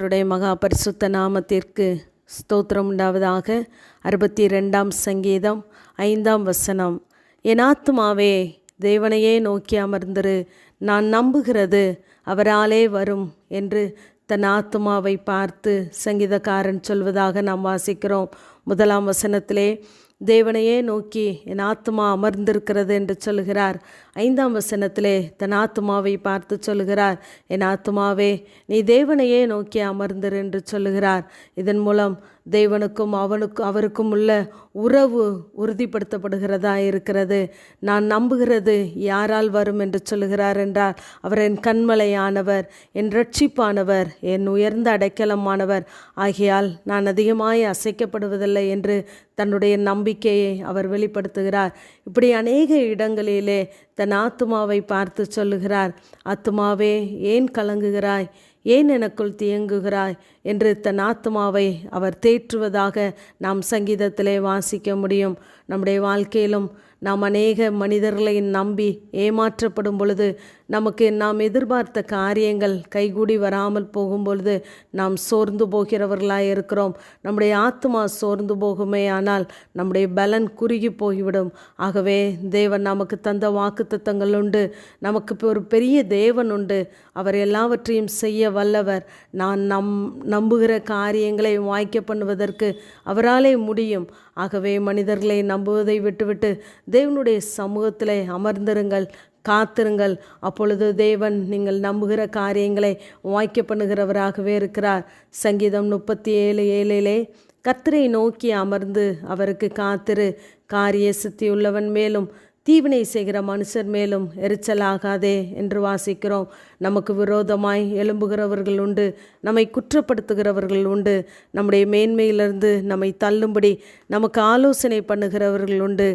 கர்த்தருடைய மகா பரிசுத்த நாமத்திற்கு ஸ்தோத்திரம் உண்டாவதாக. அறுபத்தி ரெண்டாம் சங்கீதம் ஐந்தாம் வசனம். என் ஆத்துமாவே தேவனையே நோக்கி அமர்ந்திரு. நான் நம்புகிறது அவராலே வரும் என்று தன் ஆத்துமாவை பார்த்து சங்கீதக்காரன் சொல்வதாக நாம் வாசிக்கிறோம். முதலாம் வசனத்திலே தேவனையே நோக்கி என் ஆத்மா அமர்ந்திருக்கிறது என்று சொல்கிறார் ஐந்தாம் வசனத்திலே தன் ஆத்மாவை பார்த்து சொல்கிறார் என் ஆத்மாவே நீ தேவனையே நோக்கி அமர்ந்திரு என்று சொல்லுகிறார். இதன் மூலம் தேவனுக்கும் அவனுக்கும் அவருக்கும் உள்ள உறவு உறுதிப்படுத்தப்படுகிறதா இருக்கிறது. நான் நம்புகிறது யாரால் வரும் என்று சொல்லுகிறார் என்றால் அவர் என் கண்மலையானவர் என் ரட்சிப்பானவர் என் உயர்ந்த அடைக்கலமானவர். ஆகையால் நான் அதிகமாய் அசைக்கப்படுவதில்லை என்று தன்னுடைய நம்பிக்கையை அவர் வெளிப்படுத்துகிறார். இப்படி அநேக இடங்களிலே தன் ஆத்துமாவை பார்த்து சொல்லுகிறார் ஆத்துமாவே ஏன் கலங்குகிறாய்? ஏன் எனக்குள் தியங்குகிறாய்? என்று தன் ஆத்மாவை அவர் தேற்றுவதாக நாம் சங்கீதத்திலே வாசிக்க முடியும். நம்முடைய வாழ்க்கையிலும் நாம் அநேக மனிதர்களை நம்பி ஏமாற்றப்படும் பொழுது நமக்கு நாம் எதிர்பார்த்த காரியங்கள் கைகூடி வராமல் போகும் பொழுது நாம் சோர்ந்து போகிறவர்களாக இருக்கிறோம். நம்முடைய ஆத்மா சோர்ந்து போகுமே ஆனால் நம்முடைய பலன் குறுகி போய்விடும். ஆகவே தேவன் நமக்கு தந்த வாக்குத்தத்தங்கள் உண்டு. நமக்கு ஒரு பெரிய தேவன் உண்டு. அவர் எல்லாவற்றையும் செய்ய வல்லவர். நான் நம் நம்புகிற காரியங்களை வாய்க்க பண்ணுவதற்கு அவராலே முடியும். ஆகவே மனிதர்களை நம்புவதை விட்டுவிட்டு தேவனுடைய சமூகத்தில் அமர்ந்திருங்கள் காத்திருங்கள். அப்பொழுது தேவன் நீங்கள் நம்புகிற காரியங்களை வாய்க்க பண்ணுகிறவராகவே இருக்கிறார். சங்கீதம் முப்பத்தி ஏழு ஏழிலே கத்திரை நோக்கி அமர்ந்து அவருக்கு காத்திரு. காரிய சித்தியுள்ளவன் மேலும் தீவினை செய்கிற மனுஷர் மேலும் எரிச்சலாகாதே என்று வாசிக்கிறோம். நமக்கு விரோதமாய் எழும்புகிறவர்கள் உண்டு நம்மை குற்றப்படுத்துகிறவர்கள் உண்டு நம்முடைய மேன்மையிலிருந்து நம்மை தள்ளும்படி நமக்கு ஆலோசனை பண்ணுகிறவர்கள் உண்டு.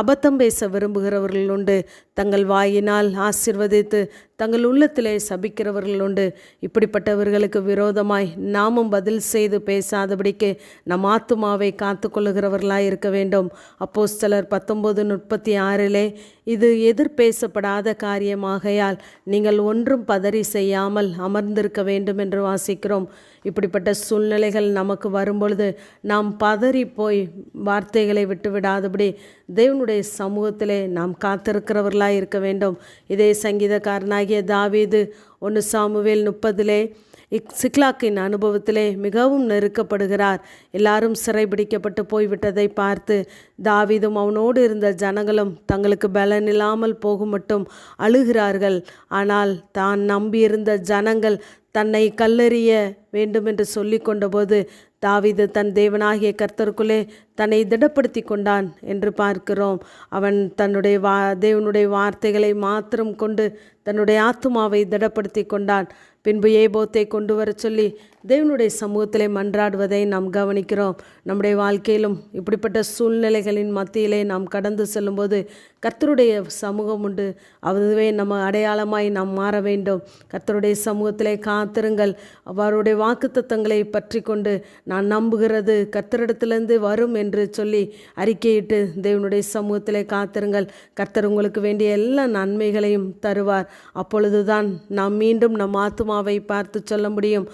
அபத்தம் பேச விரும்புகிறவர்கள் உண்டு. தங்கள் வாயினால் ஆசிர்வதித்து தங்கள் உள்ளத்திலே சபிக்கிறவர்கள் உண்டு. இப்படிப்பட்டவர்களுக்கு விரோதமாய் நாமும் பதில் செய்து பேசாதபடிக்கு நம் ஆத்துமாவை காத்து கொள்ளுகிறவர்களாய் இருக்க வேண்டும். அப்போ சிலர் பத்தொம்போது முப்பத்தி ஆறிலே இது எதிர்பேசப்படாத காரியமாகையால் நீங்கள் ஒன்றும் பதறி செய்யாமல் அமர்ந்திருக்க வேண்டும் என்று வாசிக்கிறோம். இப்படிப்பட்ட சூழ்நிலைகள் நமக்கு வரும்பொழுது நாம் பதறி போய் வார்த்தைகளை விட்டுவிடாதபடி தேவன் தேவனுடைய சமூகத்திலே நாம் காத்திருக்கிறவர்களாக இருக்க வேண்டும். இதே சங்கீதக்காரனாகிய தாவீது ஒன்று சாமுவேல் முப்பதிலே இக் சிக்லாக்கின் அனுபவத்திலே மிகவும் நெருக்கப்படுகிறார். எல்லாரும் சிறைபிடிக்கப்பட்டு போய்விட்டதை பார்த்து தாவிதும் அவனோடு இருந்த ஜனங்களும் தங்களுக்கு பலன் இல்லாமல் போகும் மட்டும் அழுகிறார்கள். ஆனால் தான் நம்பியிருந்த ஜனங்கள் தன்னை கல்லறிய வேண்டும் என்று சொல்லி கொண்டபோது தாவிது தன் தேவனாகிய கர்த்தருக்குள்ளே தன்னை திடப்படுத்தி கொண்டான் என்று பார்க்கிறோம். அவன் தன்னுடைய வா தேவனுடைய வார்த்தைகளை மாத்திரம் கொண்டு தன்னுடைய ஆத்துமாவை திடப்படுத்தி கொண்டான். பின்பு ஏபோத்தை கொண்டு வரச் சொல்லி தேவனுடைய சமூகத்திலே மன்றாடுவதை நாம் கவனிக்கிறோம். நம்முடைய வாழ்க்கையிலும் இப்படிப்பட்ட சூழ்நிலைகளின் மத்தியிலே நாம் கடந்து செல்லும்போது கர்த்தருடைய சமூகம் உண்டு. அதுவே நம்ம அடையாளமாய் நாம் மாற வேண்டும். கர்த்தருடைய சமூகத்திலே காத்திருங்கள். அவருடைய வாக்குத்தத்தங்களை பற்றி கொண்டு நான் நம்புகிறது. கர்த்தரிடத்திலிருந்து வரும் என்று சொல்லி அறிக்கையிட்டு தேவனுடைய சமூகத்திலே காத்திருங்கள். கர்த்தர் உங்களுக்கு வேண்டிய எல்லா நன்மைகளையும் தருவார். அப்பொழுதுதான் நாம் மீண்டும் நம் ஆத்மாவை பார்த்து சொல்ல முடியும்.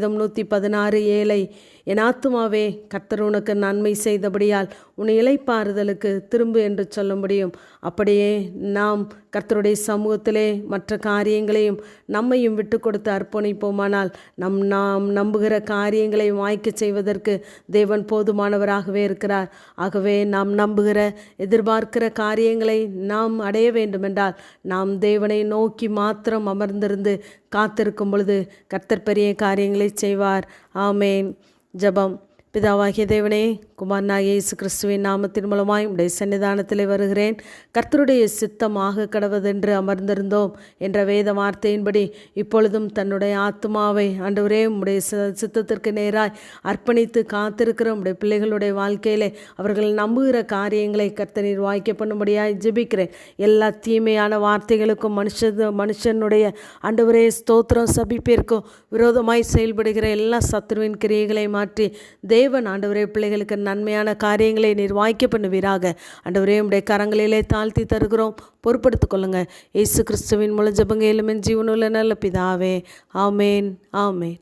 சங்கீதம் நூற்றி பதினாறு ஏழை. என் ஆத்துமாவே கர்த்தர் உனக்கு நன்மை செய்தபடியால் உன் இலைப்பாறுதலுக்கு திரும்பு என்று சொல்ல முடியும். அப்படியே நாம் கர்த்தருடைய சமூகத்திலே மற்ற காரியங்களையும் நம்மையும் விட்டு கொடுத்து அர்ப்பணிப்போமானால் நம் நாம் நம்புகிற காரியங்களை வாய்க்க செய்வதற்கு தேவன் போதுமானவராகவே இருக்கிறார். ஆகவே நாம் நம்புகிற எதிர்பார்க்கிற காரியங்களை நாம் அடைய வேண்டுமென்றால் நாம் தேவனை நோக்கி மாத்திரம் அமர்ந்திருந்து காத்திருக்கும் பொழுது கர்த்தர் பெரிய காரியங்களை செய்வார். ஆமேன். ஜபம். பிதாவாகிய தேவனே குமாரனாகிய இயேசு கிறிஸ்துவின் நாமத்தின் மூலமாய் உடைய சன்னிதானத்தில் வருகிறேன். கர்த்தருடைய சித்தமாக கடவதென்று அமர்ந்திருந்தோம் என்ற வேத வார்த்தையின்படி இப்பொழுதும் தன்னுடைய ஆத்மாவை ஆண்டவரே உடைய சித்தத்திற்கு நேராய் அர்ப்பணித்து காத்திருக்கிற உடைய பிள்ளைகளுடைய வாழ்க்கையிலே அவர்கள் நம்புகிற காரியங்களை கர்த்தனீர் வாய்க்க பண்ணும்படியாய் ஜெபிக்கிறேன். எல்லா தீமையான வார்த்தைகளுக்கும் மனுஷ மனுஷனுடைய ஆண்டவரே ஸ்தோத்திரம் சபிப்பிற்கும் விரோதமாய் செயல்படுகிற எல்லா சத்துருவின் கிரியைகளை மாற்றி தேவன் ஆண்டவரே பிள்ளைகளுக்கு நன்மையான காரியங்களை நீர் வாய்க்க பண்ணுவீராக. ஆண்டவரே உடைய கரங்களிலே தாழ்த்தி தருகிறோம். பொறுப்படுத்திக் கொள்ளுங்க இயேசு கிறிஸ்துவின் மூலம் ஜபங்க எலுமின் ஜீவனுள்ள நல்ல பிதாவே. ஆமேன். ஆமேன்.